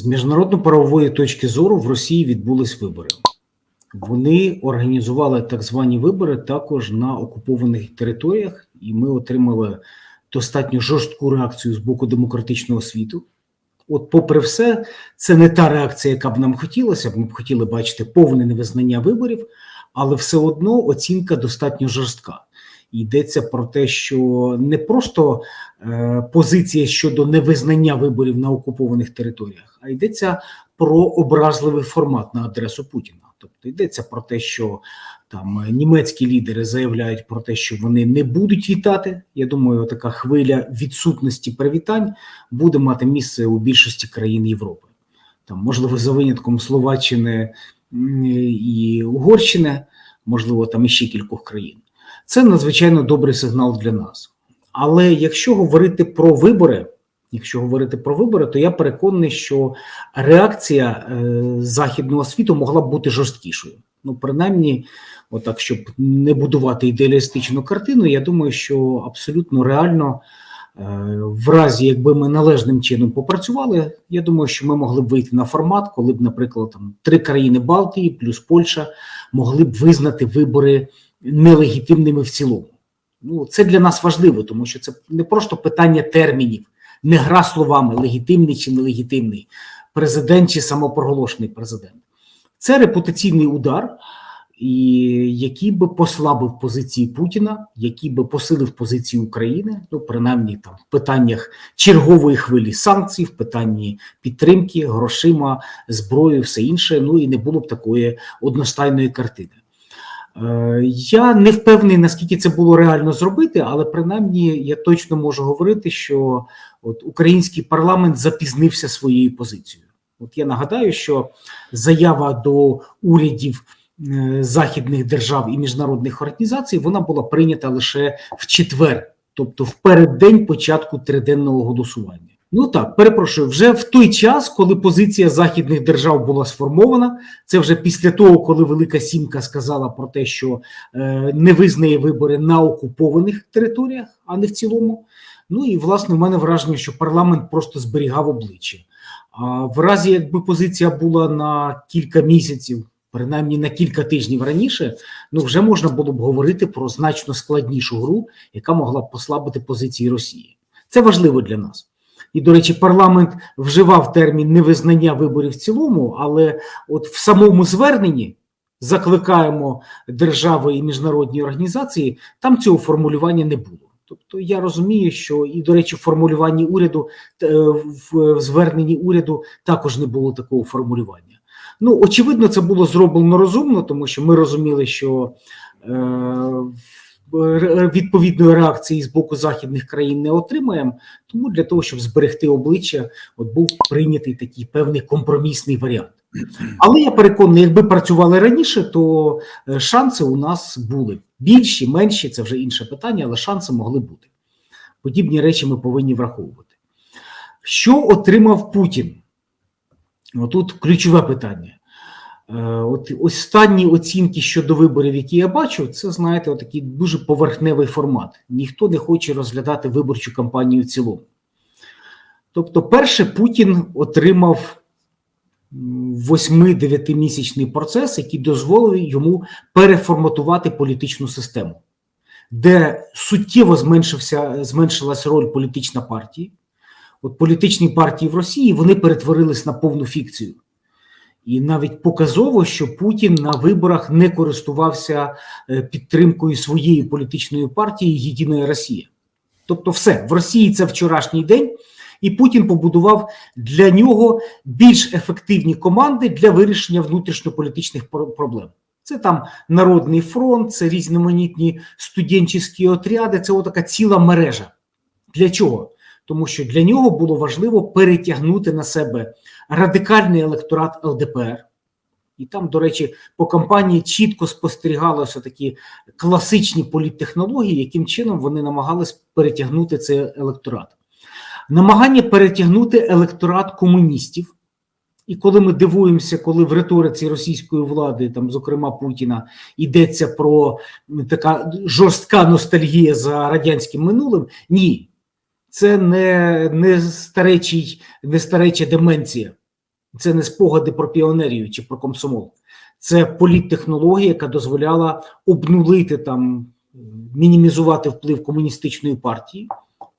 З міжнародно-правової точки зору в Росії відбулись вибори. Вони організували так звані вибори також на окупованих територіях, і ми отримали достатньо жорстку реакцію з боку демократичного світу. От, попри все, це не та реакція, яка б нам хотілося. Ми б хотіли бачити повне невизнання виборів, але все одно оцінка достатньо жорстка. Йдеться про те, що не просто е, позиція щодо невизнання виборів на окупованих територіях, а йдеться про образливий формат на адресу Путіна. Тобто йдеться про те, що там німецькі лідери заявляють про те, що вони не будуть вітати. Я думаю, така хвиля відсутності привітань буде мати місце у більшості країн Європи. Там, можливо, за винятком Словаччини і Угорщини, можливо, там іще кількох країн. Це надзвичайно добрий сигнал для нас. Але якщо говорити про вибори, якщо говорити про вибори, то я переконаний, що реакція е, західного світу могла б бути жорсткішою. Ну, принаймні, отак, щоб не будувати ідеалістичну картину, я думаю, що абсолютно реально, е, в разі, якби ми належним чином попрацювали, я думаю, що ми могли б вийти на формат, коли б, наприклад, там три країни Балтії плюс Польща могли б визнати вибори нелегітимними в цілому. Ну, це для нас важливо, тому що це не просто питання термінів, не гра словами легітимний чи нелегітимний, президент чи самопроголошений президент. Це репутаційний удар, і який би послабив позиції Путіна, який би посилив позиції України, ну принаймні там в питаннях чергової хвилі санкцій, в питанні підтримки, грошима, зброї, все інше. Ну і не було б такої одностайної картини. Е, Я не впевнений, наскільки це було реально зробити, але принаймні я точно можу говорити, що от український парламент запізнився своєю позицією. От я нагадаю, що заява до урядів е, західних держав і міжнародних організацій вона була прийнята лише в четвер, тобто в переддень початку триденного голосування. Ну так, перепрошую, вже в той час, коли позиція західних держав була сформована, це вже після того, коли Велика Сімка сказала про те, що е, не визнає вибори на окупованих територіях, а не в цілому. Ну і власне в мене враження, що парламент просто зберігав обличчя. А в разі, якби позиція була на кілька місяців, принаймні на кілька тижнів раніше, ну вже можна було б говорити про значно складнішу гру, яка могла б послабити позиції Росії. Це важливо для нас. І, до речі, парламент вживав термін невизнання виборів в цілому, але от в самому зверненні закликаємо держави і міжнародні організації, там цього формулювання не було. Тобто я розумію, що і, до речі, в формулюванні уряду е, в зверненні уряду також не було такого формулювання. Ну, очевидно, це було зроблено розумно, тому що ми розуміли, що е, відповідної реакції з боку західних країн не отримаємо. Тому для того, щоб зберегти обличчя, от був прийнятий такий певний компромісний варіант. Але я переконаний, якби працювали раніше, то е, шанси у нас були більші, менші це вже інше питання, але шанси могли бути. Подібні речі ми повинні враховувати. Що отримав Путін? Отут ключове питання. Е, От останні оцінки щодо виборів, які я бачу, це знаєте, такий дуже поверхневий формат. Ніхто не хоче розглядати виборчу кампанію в цілому. Тобто, перше, Путін отримав 8-9 місячний процес, який дозволив йому переформатувати політичну систему, де суттєво зменшився, зменшилась роль політична партії. От політичні партії в Росії вони перетворились на повну фікцію. І навіть показово, що Путін на виборах не користувався е, підтримкою своєї політичної партії Єдина Росія. Тобто, все в Росії це вчорашній день, і Путін побудував для нього більш ефективні команди для вирішення внутрішньополітичних проблем. Це там Народний фронт, це різноманітні студентські отряди. Це отака ціла мережа. Для чого? Тому що для нього було важливо перетягнути на себе радикальний електорат ЛДПР. І там, до речі, по кампанії чітко спостерігалися такі класичні політтехнології, яким чином вони намагались перетягнути цей електорат. Намагання перетягнути електорат комуністів. І коли ми дивуємося, коли в риториці російської влади, там, зокрема Путіна, йдеться про така жорстка ностальгія за радянським минулим, ні, це не не, старечий, не стареча деменція. Це не спогади про піонерію чи про комсомол. Це політтехнологія, яка дозволяла обнулити там, мінімізувати вплив комуністичної партії.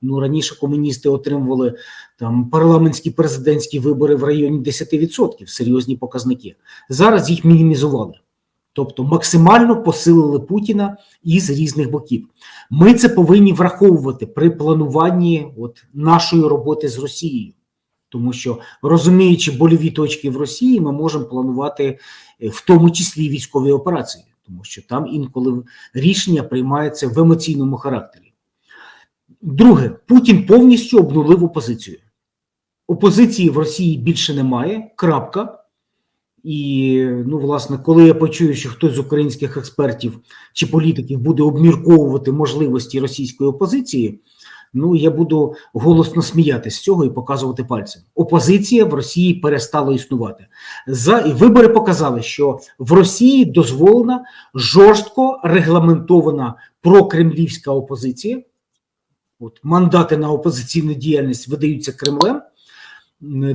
Ну раніше комуністи отримували там парламентські президентські вибори в районі 10%, серйозні показники. Зараз їх мінімізували, тобто максимально посилили Путіна із різних боків. Ми це повинні враховувати при плануванні от нашої роботи з Росією, тому що розуміючи больові точки в Росії, ми можемо планувати е, в тому числі військові операції, тому що там інколи рішення приймаються в емоційному характері. Друге, Путін повністю обнулив опозицію. Опозиції в Росії більше немає. Крапка. І, ну, власне, коли я почую, що хтось з українських експертів чи політиків буде обмірковувати можливості російської опозиції, ну я буду голосно сміятися з цього і показувати пальцем. Опозиція в Росії перестала існувати. За вибори показали, що в Росії дозволена жорстко регламентована прокремлівська опозиція. От мандати на опозиційну діяльність видаються Кремлем,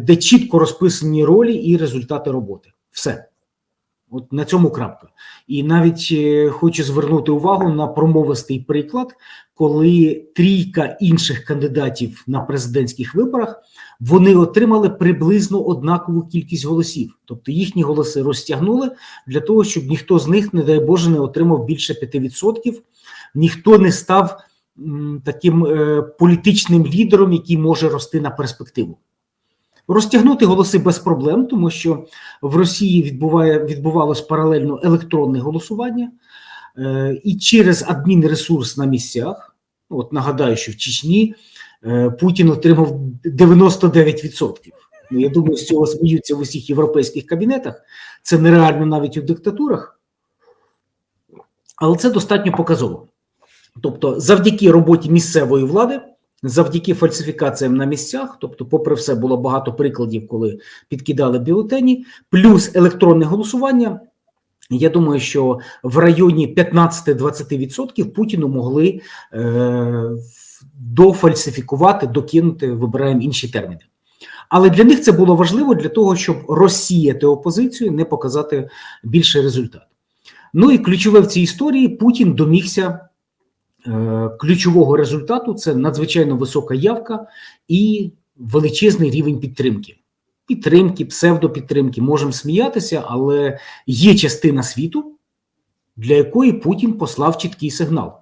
де чітко розписані ролі і результати роботи. Все. От на цьому крапка. І навіть е, хочу звернути увагу на промовистий приклад, коли трійка інших кандидатів на президентських виборах вони отримали приблизно однакову кількість голосів. Тобто їхні голоси розтягнули для того, щоб ніхто з них, не дай Боже, не отримав більше 5%, ніхто не став таким е, політичним лідером, який може рости на перспективу. Розтягнути голоси без проблем, тому що в Росії відбуває відбувалось паралельно електронне голосування, е, і через адмінресурс на місцях. От нагадаю, що в Чечні е, Путін отримав 99%. Ну, я думаю, з цього сміються в усіх європейських кабінетах. Це нереально навіть у диктатурах, але це достатньо показово. Тобто, завдяки роботі місцевої влади завдяки фальсифікаціям на місцях, тобто, попри все, було багато прикладів, коли підкидали бюлетені, плюс електронне голосування. Я думаю, що в районі 15-20% Путіну могли е, дофальсифікувати, докинути, вибираємо інші терміни. Але для них це було важливо для того, щоб розсіяти опозицію, не показати більший результат. Ну і ключове в цій історії Путін домігся ключового результату це надзвичайно висока явка і величезний рівень підтримки. Підтримки, псевдопідтримки, можемо сміятися, але є частина світу, для якої Путін послав чіткий сигнал.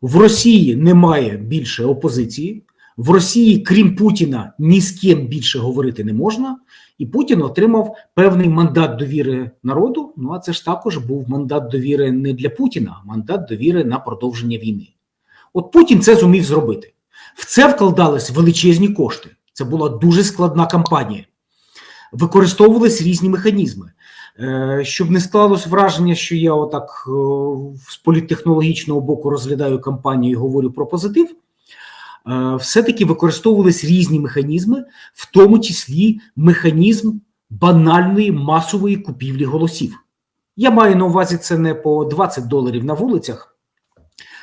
В Росії немає більше опозиції, в Росії, крім Путіна, ні з ким більше говорити не можна, і Путін отримав певний мандат довіри народу. Ну а це ж також був мандат довіри не для Путіна, а мандат довіри на продовження війни. От Путін це зумів зробити. В це вкладались величезні кошти. Це була дуже складна кампанія. Використовувались різні механізми. Е, щоб не склалось враження, що я отак е, з політтехнологічного боку розглядаю кампанію і говорю про позитив. Е, все-таки використовувались різні механізми, в тому числі механізм банальної масової купівлі голосів. Я маю на увазі це не по 20 доларів на вулицях,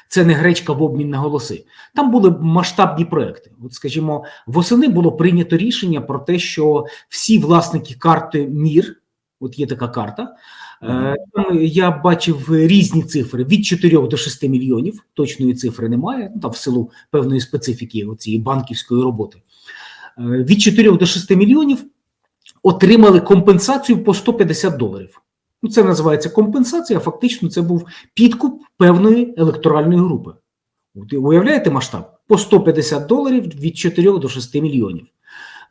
це не гречка в обмін на голоси. Там були масштабні проекти. От, скажімо, восени було прийнято рішення про те, що всі власники карти МІР, от є така карта. Е, я бачив різні цифри від 4 до 6 мільйонів. Точної цифри немає, ну, там в силу певної специфіки цієї банківської роботи. Е, від 4 до 6 мільйонів отримали компенсацію по 150 доларів. Ну, Це називається компенсація. Фактично, це був підкуп певної електоральної групи. Уявляєте масштаб? По 150 доларів від 4 до 6 мільйонів.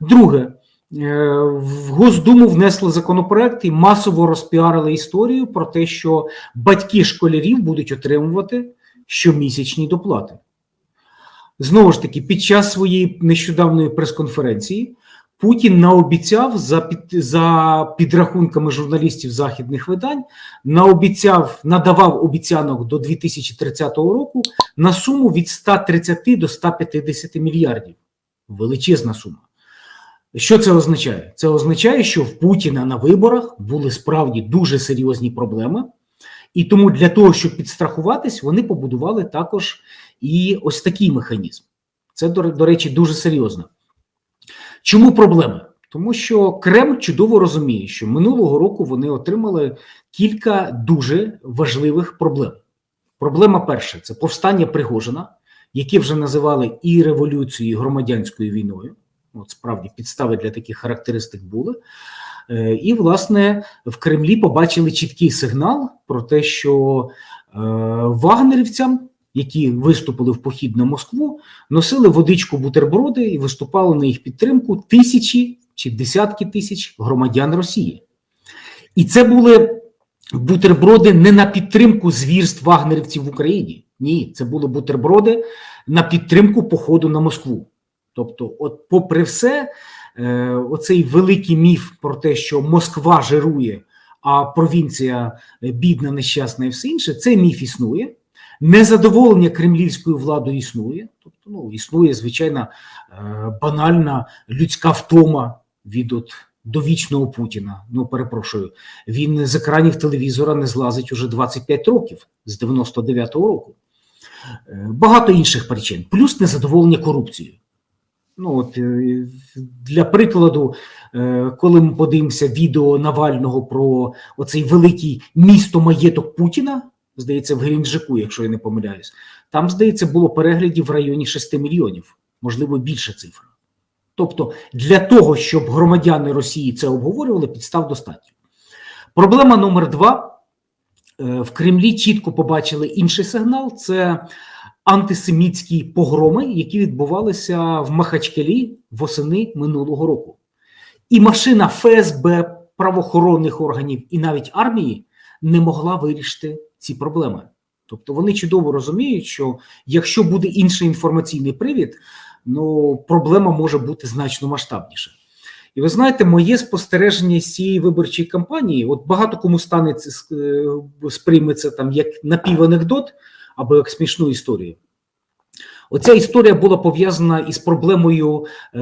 Друге. Е, в Госдуму внесли законопроект і масово розпіарили історію про те, що батьки школярів будуть отримувати щомісячні доплати. Знову ж таки, під час своєї нещодавної прес-конференції Путін наобіцяв за під, за підрахунками журналістів західних видань, наобіцяв, надавав обіцянок до 2030 року на суму від 130 до 150 мільярдів. Величезна сума. Що це означає? Це означає, що в Путіна на виборах були справді дуже серйозні проблеми, і тому для того, щоб підстрахуватись, вони побудували також і ось такий механізм. Це, до, речі, дуже серйозно. Чому проблеми? Тому що Кремль чудово розуміє, що минулого року вони отримали кілька дуже важливих проблем. Проблема перша це повстання Пригожина, яке вже називали і революцією, і громадянською війною. От справді підстави для таких характеристик були. Е, І, власне, в Кремлі побачили чіткий сигнал про те, що е, вагнерівцям, які виступили в похід на Москву, носили водичку бутерброди і виступали на їх підтримку тисячі чи десятки тисяч громадян Росії. І це були бутерброди не на підтримку звірств вагнерівців в Україні. Ні, це були бутерброди на підтримку походу на Москву. Тобто, от, попри все, е, оцей великий міф про те, що Москва жирує, а провінція е, бідна, нещасна і все інше, цей міф існує. Незадоволення кремлівською владою існує. Тобто, ну, існує звичайна е, банальна людська втома від от довічного Путіна. Ну, перепрошую, він з екранів телевізора не злазить уже 25 років з 99-го року. Багато інших причин, плюс незадоволення корупцією. Ну, от е, для прикладу, е, коли ми подивимося відео Навального про оцей великий місто маєток Путіна, здається, в Геленджику, якщо я не помиляюсь, там, здається, було переглядів в районі 6 мільйонів, можливо, більша цифра. Тобто, для того, щоб громадяни Росії це обговорювали, підстав достатньо. Проблема номер два. Е, В Кремлі чітко побачили інший сигнал: це антисемітські погроми, які відбувалися в Махачкалі восени минулого року. І машина ФСБ, правоохоронних органів і навіть армії не могла вирішити ці проблеми. Тобто вони чудово розуміють, що якщо буде інший інформаційний привід, ну проблема може бути значно масштабніша. І ви знаєте, моє спостереження з цієї виборчої кампанії, от багато кому стане е, там як напіванекдот або як смішну історію. Оця історія була пов'язана із проблемою е,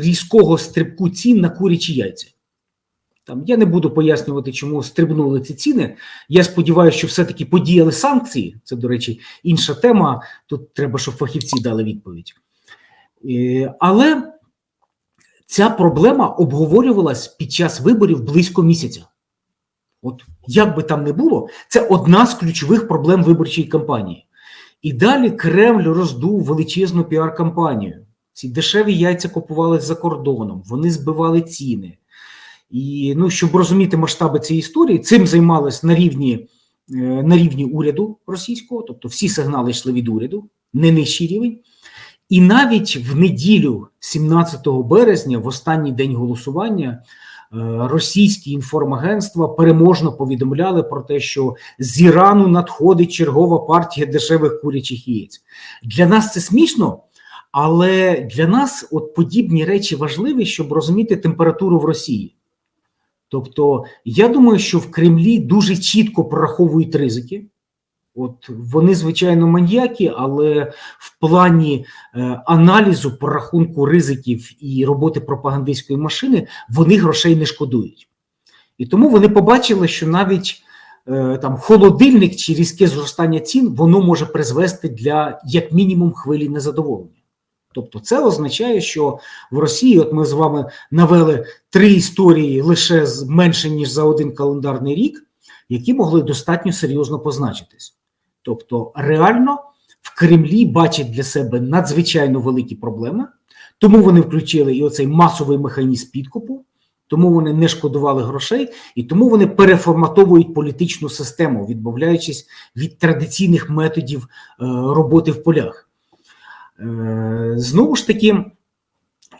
різкого стрибку цін на курячі яйця. Там я не буду пояснювати, чому стрибнули ці ціни. Я сподіваюся, що все-таки подіяли санкції. Це, до речі, інша тема. Тут треба, щоб фахівці дали відповідь. Е, але ця проблема обговорювалась під час виборів близько місяця. От як би там не було, це одна з ключових проблем виборчої кампанії. І далі Кремль роздув величезну піар-кампанію. Ці дешеві яйця купували за кордоном, вони збивали ціни. І ну, щоб розуміти масштаби цієї історії, цим займалось на рівні, е, на рівні уряду російського, тобто всі сигнали йшли від уряду, не нижчий рівень. І навіть в неділю, 17 березня, в останній день голосування, російські інформагентства переможно повідомляли про те, що з Ірану надходить чергова партія дешевих курячих яєць. Для нас це смішно, але для нас от подібні речі важливі, щоб розуміти температуру в Росії. Тобто, я думаю, що в Кремлі дуже чітко прораховують ризики. От вони, звичайно, маньяки, але в плані е, аналізу, порахунку ризиків і роботи пропагандистської машини вони грошей не шкодують. І тому вони побачили, що навіть е, там холодильник чи різке зростання цін воно може призвести для як мінімум хвилі незадоволення. Тобто, це означає, що в Росії, от ми з вами навели три історії лише менше ніж за один календарний рік, які могли достатньо серйозно позначитись. Тобто, реально в Кремлі бачать для себе надзвичайно великі проблеми, тому вони включили і оцей масовий механізм підкупу, тому вони не шкодували грошей, і тому вони переформатовують політичну систему, відмовляючись від традиційних методів е, роботи в полях. Е, Знову ж таки,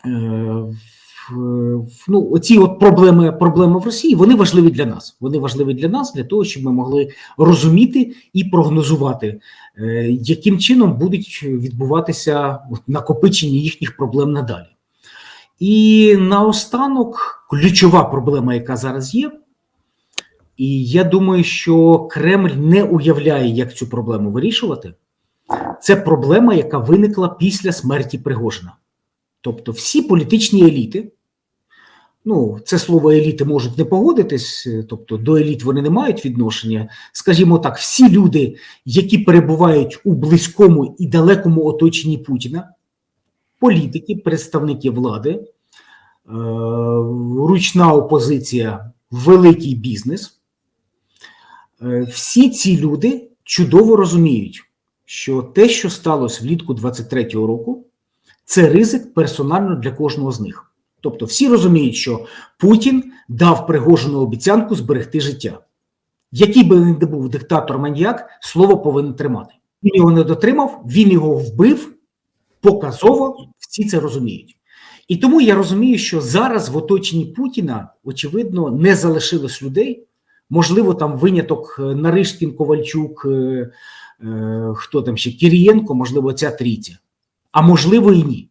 е, ну, оці от проблеми, проблеми в Росії вони важливі для нас. Вони важливі для нас для того, щоб ми могли розуміти і прогнозувати, е, яким чином будуть відбуватися накопичення їхніх проблем надалі. І наостанок ключова проблема, яка зараз є. І я думаю, що Кремль не уявляє, як цю проблему вирішувати. Це проблема, яка виникла після смерті Пригожина. Тобто, всі політичні еліти, ну, це слово еліти можуть не погодитись, е, тобто до еліт вони не мають відношення. Скажімо так, всі люди, які перебувають у близькому і далекому оточенні Путіна, політики, представники влади, ручна опозиція, великий бізнес. Е, Всі ці люди чудово розуміють, що те, що сталося влітку 23-го року, це ризик персонально для кожного з них. Тобто, всі розуміють, що Путін дав Пригожину обіцянку зберегти життя. Який би він не був диктатор маньяк, слово повинен тримати. Він його не дотримав, він його вбив показово, всі це розуміють. І тому я розумію, що зараз в оточенні Путіна, очевидно, не залишилось людей. Можливо, там виняток е, Наришкін, Ковальчук, е, е, хто там ще Кирієнко, можливо, ця трійця. А можливо, і ні.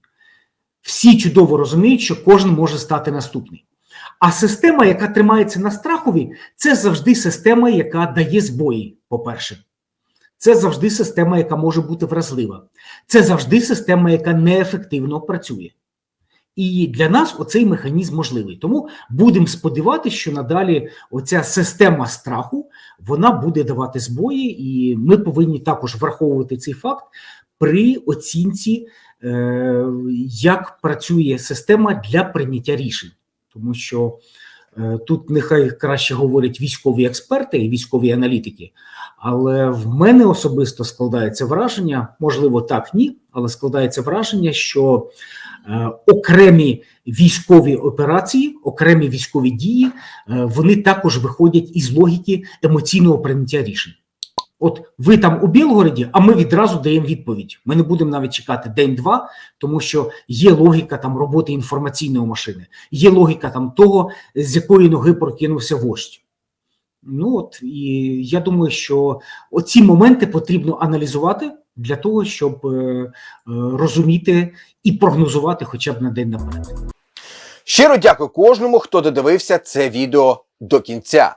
Всі чудово розуміють, що кожен може стати наступний. А система, яка тримається на страхові, це завжди система, яка дає збої, по-перше. Це завжди система, яка може бути вразлива. Це завжди система, яка неефективно працює. І для нас оцей механізм можливий. Тому будемо сподіватися, що надалі оця система страху вона буде давати збої, і ми повинні також враховувати цей факт при оцінці, як працює система для прийняття рішень, тому що е, тут нехай краще говорять військові експерти і військові аналітики. Але в мене особисто складається враження, можливо, так ні, але складається враження, що е, окремі військові операції, окремі військові дії, е, вони також виходять із логіки емоційного прийняття рішень. От ви там у Білгороді, а ми відразу даємо відповідь. Ми не будемо навіть чекати день-два, тому що є логіка там роботи інформаційної машини, є логіка там того, з якої ноги прокинувся вождь. Ну от і я думаю, що оці моменти потрібно аналізувати для того, щоб е, е, розуміти і прогнозувати хоча б на день наперед. Щиро дякую кожному, хто додивився це відео до кінця.